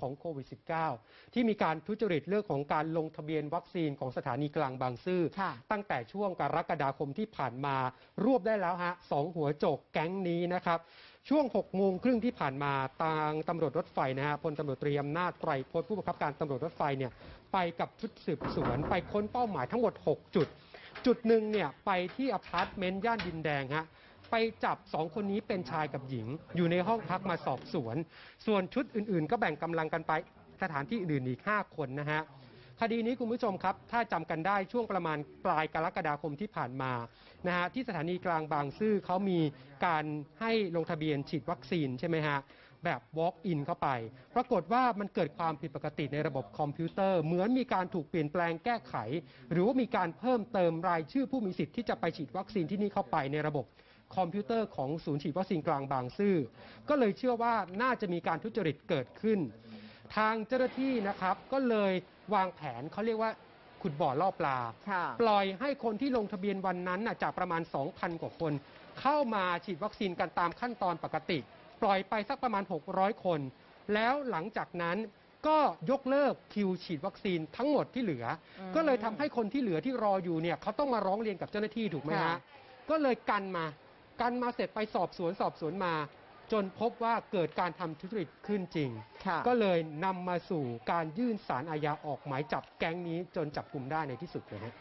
ของโควิด -19 ที่มีการทุจริตเรื่องของการลงทะเบียนวัคซีนของสถานีกลางบางซื่อค่ะตั้งแต่ช่วงกรกฎาคมที่ผ่านมารวบได้แล้วฮะสองหัวโจกแก๊งนี้นะครับช่วง6โมงครึ่งที่ผ่านมาทางตำรวจรถไฟนะฮะพลตำรวจตรีอำนาจไตรพจน์ผู้บังคับการตำรวจรถไฟเนี่ยไปกับชุดสืบสวนไปค้นเป้าหมายทั้งหมด 6 จุด จุดหนึ่งเนี่ยไปที่อพาร์ตเมนต์ย่านดินแดงฮะ ไปจับสองคนนี้เป็นชายกับหญิง อยู่ในห้องพักมาสอบสวน ส่วนชุดอื่นๆ ก็แบ่งกำลังกันไปสถานที่อื่นอีก 5 คนนะฮะคดีนี้คุณผู้ชมครับ ถ้าจำกันได้ช่วงประมาณปลายกรกฎาคมที่ผ่านมานะฮะที่สถานีกลางบางซื่อเขามีการให้ลงทะเบียนฉีดวัคซีนใช่ไหมฮะแบบ walk in เข้าไป ปรากฏว่ามันเกิดความผิดปกติในระบบคอมพิวเตอร์ เหมือนมีการถูกเปลี่ยนแปลงแก้ไข หรือว่ามีการเพิ่มเติมรายชื่อผู้มีสิทธิ์ที่จะไปฉีดวัคซีนที่นี่เข้าไปในระบบ คอมพิวเตอร์ของศูนย์ฉีดวัคซีนกลางบางซื่อ ก็เลยเชื่อว่าน่าจะมีการทุจริตเกิดขึ้น ทางเจ้าหน้าที่นะครับก็เลยวางแผนเขาเรียกว่าขุดบ่อล่อปลาค่ะปล่อยให้คนที่ลงทะเบียนวันนั้นน่ะจากประมาณ 2,000 กว่าคน เข้ามาฉีดวัคซีนกันตามขั้นตอนปกติ ปล่อยไปสักประมาณ 600 คน แล้วหลังจากนั้นก็ยกเลิกคิวฉีดวัคซีนทั้งหมดที่เหลืออมก็เลยทำให้คนที่เหลือที่รออยู่เนี่ยเขาต้องมาร้องเรียนกับเจ้าหน้าที่ถูกไหมค่ะฮะก็เลยกันมา กันมาเสร็จไปสอบสวนสอบสวนมา จนพบว่าเกิดการทำทุจริตขึ้นจริงค่ะก็เลยนำมาสู่การยื่นสารอาญาออกหมายจับแก๊งนี้จนจับกลุ่มได้ในที่สุดเลยฮะ